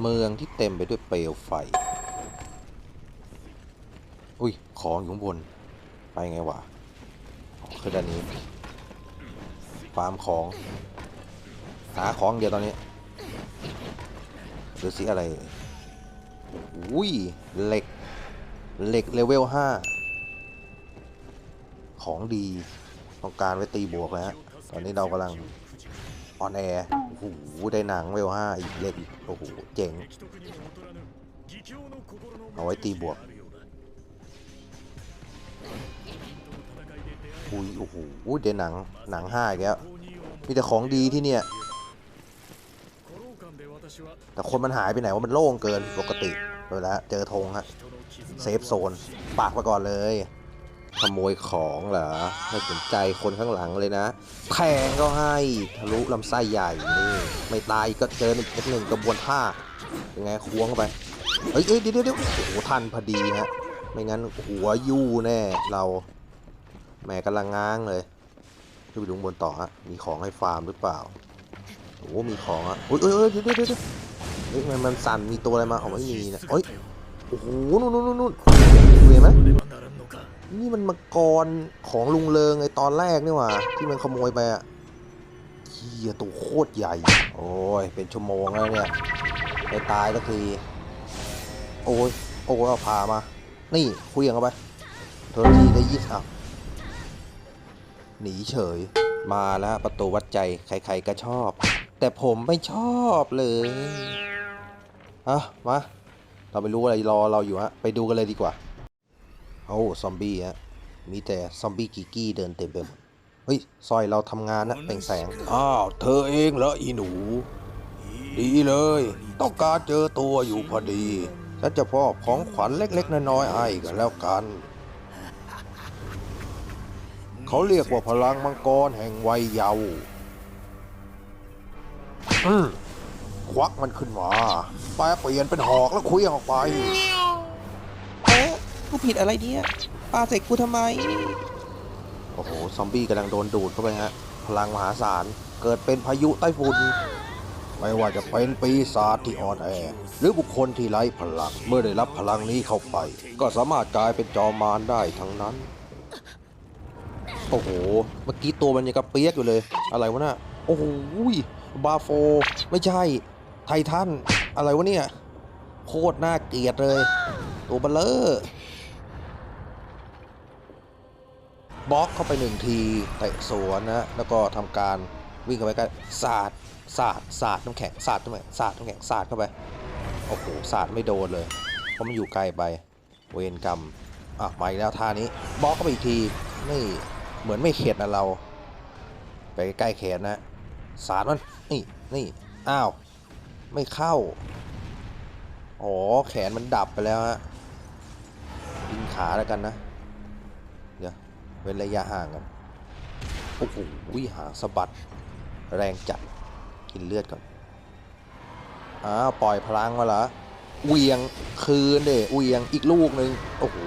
เมืองที่เต็มไปด้วยเปลวไฟ อุ้ย ของอยู่ข้างบน ไปไงวะคือด้านนี้ฟาร์มของ หาของเดียวตอนนี้ดูสิอะไร อุ้ย เหล็ก เหล็กเลเวลห้า ของดี ต้องการไว้ตีบวกแล้ว ตอนนี้เรากำลังออนแอร์ หได้หนังเวลห้าอีกเล็กอีกโอ้โหเจ๋ง เอาไว้ตีบวกอุ้ยโอ้โหได้หนังหนังห้าอีกแล้วมีแต่ของดีที่เนี่ย แต่คนมันหายไปไหนว่ามันโล่งเกินปกติเวลาเจอธงฮะเซฟโซน ปากไปก่อนเลย ขโมยของเหรอไม่สนใจคนข้างหลังเลยนะแทงก็ให้ทะลุลำไส้ใหญ่นี่ไม่ตายก็เจอหนึ่หนึ่งกระบวนท่ายังไงควงเข้าไปเฮ้ยเดี๋ยวเดี๋ยวโอ้โหทันพอดีฮะไม่งั้นหัวยู่แน่เราแหมกำลังง้างเลยขึ้นไปดูงบนต่อฮะมีของให้ฟาร์มหรือเปล่าโอ้มีของอะอุ้ยเอ้ยเอ้ยเดี๋ยวเดี๋ยวเดี๋ยวเฮ้ยมันมันสั่นมีตัวอะไรมาออกไม่มีนะเฮ้ยโอ้โหนู่นนู่นนู่นนู่นเห็นไหมนี่มันมังกรของลุงเลิงไอตอนแรกนี่หว่า ที่มันขโมยไปอะเฮียตัวโคตรใหญ่ โอ้ย เป็นชั่วโมงแล้วเนี่ยไปตายสักที โอ้ย โอ้ยเอาพามา นี่คุยกันเข้าไปโทษทีได้ยินอะหนีเฉย มาแล้วประตูวัดใจใครๆก็ชอบ แต่ผมไม่ชอบเลยอะมา เราไม่รู้อะไรรอเราอยู่ฮะ ไปดูกันเลยดีกว่า โอ้ซอมบี้ฮะมีแต่ซอมบี้กีกี้เดินเต็มไปหมดเฮ้ยซอยเราทำงานนะเป็นแสง อ้าว เธอเองเหรออีหนู ดีเลย ต้องการเจอตัวอยู่พอดีฉันจะพอบของขวัญเล็ก ๆ น้อยๆไอ้กันแล้วกัน เขาเรียกว่าพลังมังกรแห่งวัยเยาว์อืมควักมันขึ้นมาแปลเปลี่ยนเป็นหอกแล้วคุยออกไปเอ๊ะ กูผิดอะไรเนี่ยปาเสกกูทำไม โอ้โห ซอมบี้กำลังโดนดูดเข้าไปฮะ พลังมหาศาล เกิดเป็นพายุไต้ฝุ่น ไม่ว่าจะเป็นปีศาจที่อ่อนแอ หรือบุคคลที่ไร้พลัง เมื่อได้รับพลังนี้เข้าไป ก็สามารถกลายเป็นจอมมารได้ทั้งนั้น โอ้โห เมื่อกี้ตัวมันยังกระเปียกอยู่เลย อะไรวะน่ะ โอ้โห บาโฟ ไม่ใช่ ไททัน อะไรวะเนี่ย โคตรน่าเกลียดเลย ตัวเบลเลอร์ บล็อกเข้าไปหนึ่งทีเตะสวนนะแล้วก็ทำการวิ่งเข้าไปกันสาดสาดสาดน้ำแข็งสาดน้ำแข็งสาดน้ำแข็งสาดเข้าไปโอ้โหสาดไม่โดนเลยเพราะมันอยู่ไกลไปเวรกรรมอะมาอีกแล้วท่านี้บล็อกเข้าไปอีกทีนี่เหมือนไม่เข็ดนะเรา ไปใกล้แขนนะสาดมันนี่นี่อ้าวไม่เข้าอ๋อแขนมันดับไปแล้วฮะยิงขาแล้วกันนะเดี๋ยว เว้นระยะห่างกันโอ้โหวิหางสะบัด แรงจัด กินเลือดก่อน อ้าว ปล่อยพลังมาเหรอเวียงคืนเด้เวียงอีกลูกหนึ่งโอ้โห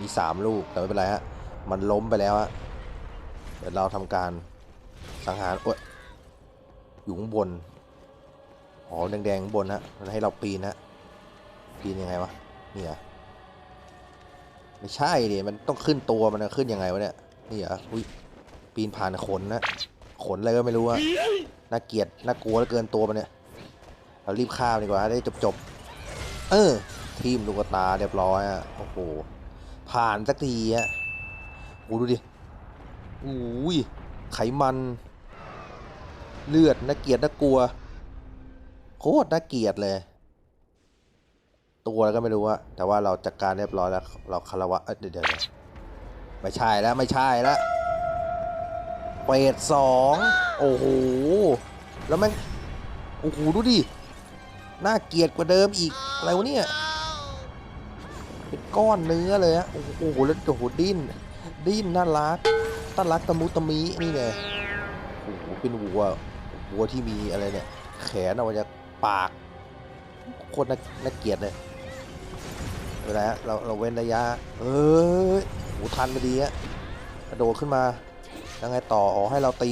มีสามลูก แต่ไม่เป็นไรฮะ มันล้มไปแล้วฮะ เดี๋ยวเราทำการสังหารโอ้ยอยู่ข้างบนอ๋อแดงๆข้างบนฮะให้เราปีนฮะปีนยังไงวะ นี่เหรอ ไม่ใช่ดิมันต้องขึ้นตัวมันขึ้นยังไงวะเนี่ยนี่เหรออุ้ยปีนผ่านขนนะขนอะไรก็ไม่รู้อะน่าเกลียดน่ากลัวเหลือเกินตัวมันเนี่ยเรารีบข้ามดีกว่าได้จบจบเออทีมลูกตาเรียบร้อยอะโอ้โหผ่านสักทีอะโอ้ดูดิอุ้ยไขมัน เลือดน่าเกลียดน่ากลัวโคตรน่าเกลียดเลย ตัวอะไรก็ไม่รู้อะแต่ว่าเราจัดการเรียบร้อยแล้ว เราคารวะเอ้ยเดี๋ยวเดี๋ยวเดี๋ยวไม่ใช่แล้วไม่ใช่แล้วเปรตสองโอ้โห แล้วแม่งโอ้โห ดูดิ น่าเกลียดกว่าเดิมอีก อะไรวะเนี่ย เป็นก้อนเนื้อเลยฮะโอ้โห แล้วโอ้โหดิ้น ดิ้นน่ารักต้ารักตะมุตะมินี่ไงโอ้โห เป็นวัว วัวที่มีอะไรเนี่ย แขนออกมาจากปาก โคตรน่าน่าเกลียดเลย เวลาเราเราเว้นระยะ เอ้ยโหทันพอดีอะกระโดดขึ้นมาแล้วไงต่ออ๋อให้เราตี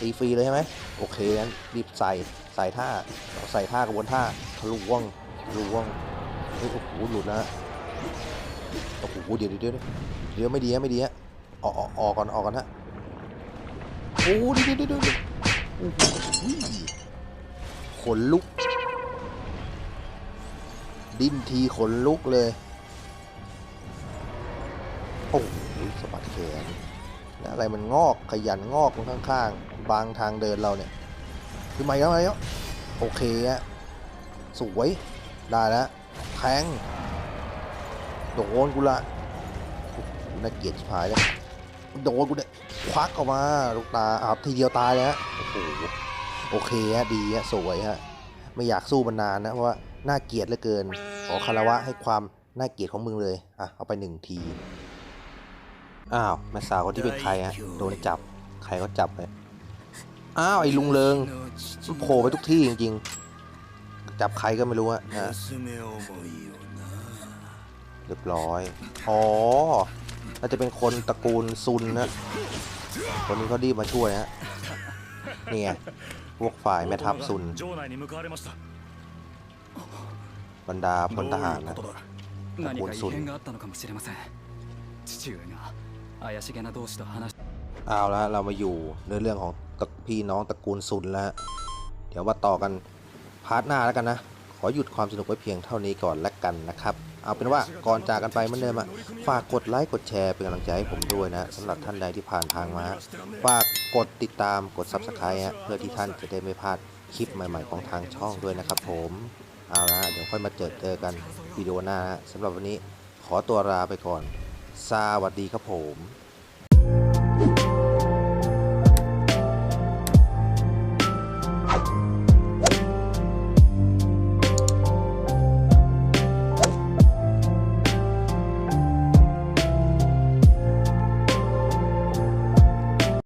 ตีฟรีเลยใช่ไหมโอเคงั้นรีบใส่ใส่ท่าใส่ท่ากระบวนท่าทะลุว่องทะลุว่องเฮ้ยโอ้โหหลุดนะโอ้โหเดี๋ยวเดี๋ยวเดี๋ยวไม่ดีฮะไม่ดีฮะออกออกออกก่อนออกก่อนฮะโอ้ดีดีดีดีโอ้โหขนลุก ดิ้นทีขนลุกเลย โอ้โหสะบัดแขนแล้วอะไรมันงอกขยันงอกตรงข้างๆ บางทางเดินเราเนี่ย คือมาแล้วมาแล้วโอเคอะสวย ได้แล้วแทงโดนกูละน่าเกลียดชิบหายเลยโดนกูเนี่ยควักออกมาลูกตาอ้าวทีเดียวตายเลยฮะโอ้โหโอเคฮะดีฮะสวยฮะไม่อยากสู้มันนานนะเพราะว่าน่าเกลียดเหลือเกินขอคารวะให้ความน่าเกลียดของมึงเลยอะเอาไปหนึ่งที อ้าว แม่สาวคนที่เป็นใครฮะ โดนจับ ใครก็จับเลยอ้าว ไอ้ลุงเริง มันโผล่ไปทุกที่จริงๆ จับใครก็ไม่รู้อะนะ เรียบร้อย อ๋อ น่าจะเป็นคนตระกูลซุนนะ คนนี้เขาดีบมาช่วยฮะนี่ไงพวกฝ่ายแม่ทัพซุน 城内に向かわれました บรรดาพลทหารนะ 何か異変があったのかもしれません父上が 怪しげな同士と話し เอาละเรามาอยู่ในเรื่องของตระพี่น้องตระกูลซุนแล้วฮะเดี๋ยวมาต่อกันพาร์ทหน้าแล้วกันนะ ขอหยุดความสนุกไว้เพียงเท่านี้ก่อนแล้วกันนะครับ เอาเป็นว่าก่อนจากกันไปเหมือนเดิมอะฝากกดไลค์กดแชร์เป็นกำลังใจให้ผมด้วยนะสำหรับท่านใดที่ผ่านทางมา ฝากกดติดตามกด Subscribe ฮะเพื่อที่ท่านจะได้ไม่พลาดคลิปใหม่ๆของทางช่องด้วยนะครับผม เอาละเดี๋ยวค่อยมาเจอเจอกันวิดีโอหน้านะสำหรับวันนี้ขอตัวลาไปก่อน สวัสดีครับผม